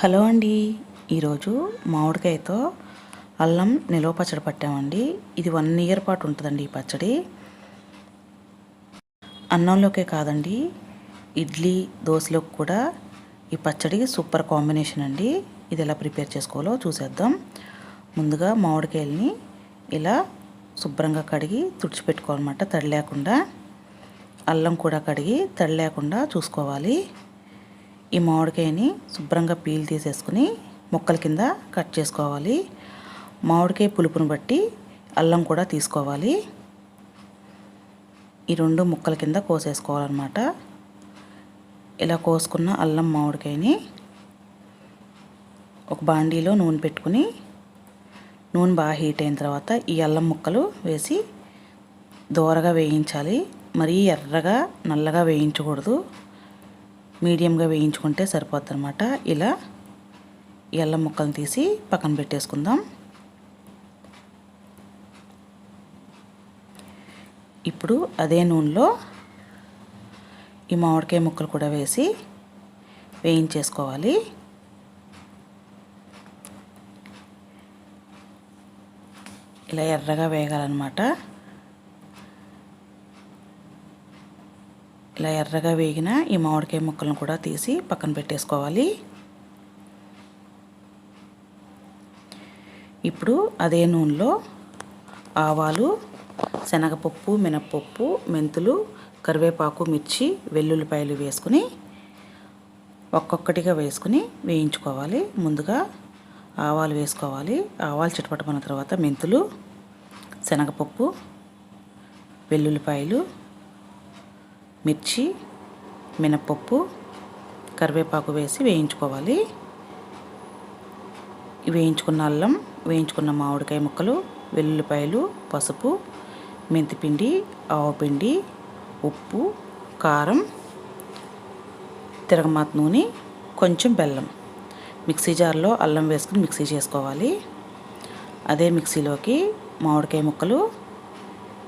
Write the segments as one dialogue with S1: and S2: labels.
S1: Hello అండి. ఈరోజు మామిడికాయతో అల్లం నిలవ పచ్చడి పట్టామండి. ఇది వన్ ఇయర్ పాటు ఉంటుందండి ఈ పచ్చడి. అన్నంలోకే కాదండి ఇడ్లీ దోశలోకి కూడా ఈ పచ్చడి సూపర్ కాంబినేషన్ అండి. ఇది ఎలా ప్రిపేర్ చేసుకోవాలో చూసేద్దాం. ముందుగా మామిడికాయలని ఇలా శుభ్రంగా కడిగి తుడిచిపెట్టుకోవాలన్నమాట తడి లేకుండా. అల్లం కూడా కడిగి తడి లేకుండా చూసుకోవాలి. ఈ మామిడికాయని శుభ్రంగా పీల్ తీసేసుకుని ముక్కల కింద కట్ చేసుకోవాలి. మామిడికాయ పులుపును బట్టి అల్లం కూడా తీసుకోవాలి. ఈ రెండు ముక్కల కింద కోసేసుకోవాలన్నమాట. ఇలా కోసుకున్న అల్లం మామిడికాయని ఒక బాండీలో నూనె పెట్టుకుని నూనె బాగా హీట్ అయిన తర్వాత ఈ అల్లం ముక్కలు వేసి దోరగా వేయించాలి. మరీ ఎర్రగా నల్లగా వేయించకూడదు. మీడియంగా వేయించుకుంటే సరిపోద్ది అనమాట ఇలా ఎల్ల ముక్కలను తీసి పక్కన పెట్టేసుకుందాం. ఇప్పుడు అదే నూనెలో ఈ మామిడికాయ ముక్కలు కూడా వేసి వేయించేసుకోవాలి. ఇలా ఎర్రగా వేగాలన్నమాట. ఇలా ఎర్రగా వేగిన ఈ మామిడికాయ ముక్కలను కూడా తీసి పక్కన పెట్టేసుకోవాలి. ఇప్పుడు అదే నూనెలో ఆవాలు శనగపప్పు మినప్పప్పు మెంతులు కరివేపాకు మిర్చి వెల్లుల్లిపాయలు వేసుకుని ఒక్కొక్కటిగా వేసుకుని వేయించుకోవాలి. ముందుగా ఆవాలు వేసుకోవాలి. ఆవాలు చిటపటమన్న తర్వాత మెంతులు శనగపప్పు వెల్లుల్లిపాయలు మిర్చి మినపప్పు కరివేపాకు వేసి వేయించుకోవాలి. వేయించుకున్న అల్లం వేయించుకున్న మామిడికాయ ముక్కలు వెల్లుల్లిపాయలు పసుపు మెంతిపిండి ఆవపిండి ఉప్పు కారం తిరగమాత నూనె కొంచెం బెల్లం. మిక్సీ జార్లో అల్లం వేసుకుని మిక్సీ చేసుకోవాలి. అదే మిక్సీలోకి మామిడికాయ ముక్కలు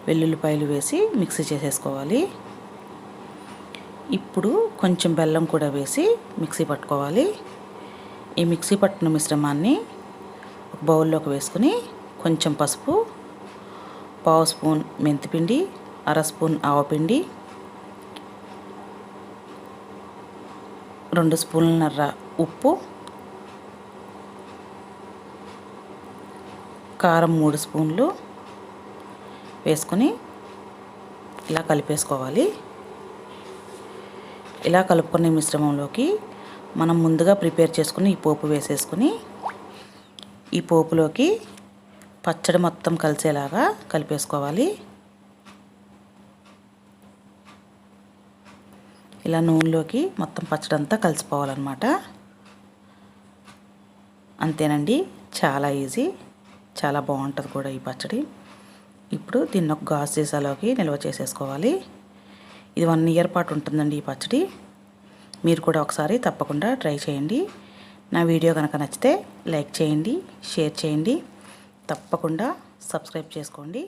S1: వెల్లుల్లిపాయలు వేసి మిక్సీ చేసేసుకోవాలి. ఇప్పుడు కొంచెం బెల్లం కూడా వేసి మిక్సీ పట్టుకోవాలి. ఈ మిక్సీ పట్టిన మిశ్రమాన్ని ఒక బౌల్లోకి వేసుకుని కొంచెం పసుపు పావు స్పూన్ మెంతిపిండి అర స్పూన్ ఆవపిండి రెండు స్పూన్లన్నర ఉప్పు కారం మూడు స్పూన్లు వేసుకొని ఇలా కలిపేసుకోవాలి. ఇలా కలుపుకునే మిశ్రమంలోకి మనం ముందుగా ప్రిపేర్ చేసుకుని ఈ పోపు వేసేసుకుని ఈ పోపులోకి పచ్చడి మొత్తం కలిసేలాగా కలిపేసుకోవాలి. ఇలా నూనెలోకి మొత్తం పచ్చడి అంతా కలిసిపోవాలన్నమాట. అంతేనండి చాలా ఈజీ చాలా బాగుంటుంది కూడా ఈ పచ్చడి. ఇప్పుడు దీన్ని ఒక గాజు సీసాలోకి నిల్వ చేసేసుకోవాలి. ఇది వన్ ఇయర్ పాటు ఉంటుందండి ఈ పచ్చడి. మీరు కూడా ఒకసారి తప్పకుండా ట్రై చేయండి. నా వీడియో కనుక నచ్చితే లైక్ చేయండి షేర్ చేయండి. తప్పకుండా సబ్స్క్రైబ్ చేసుకోండి.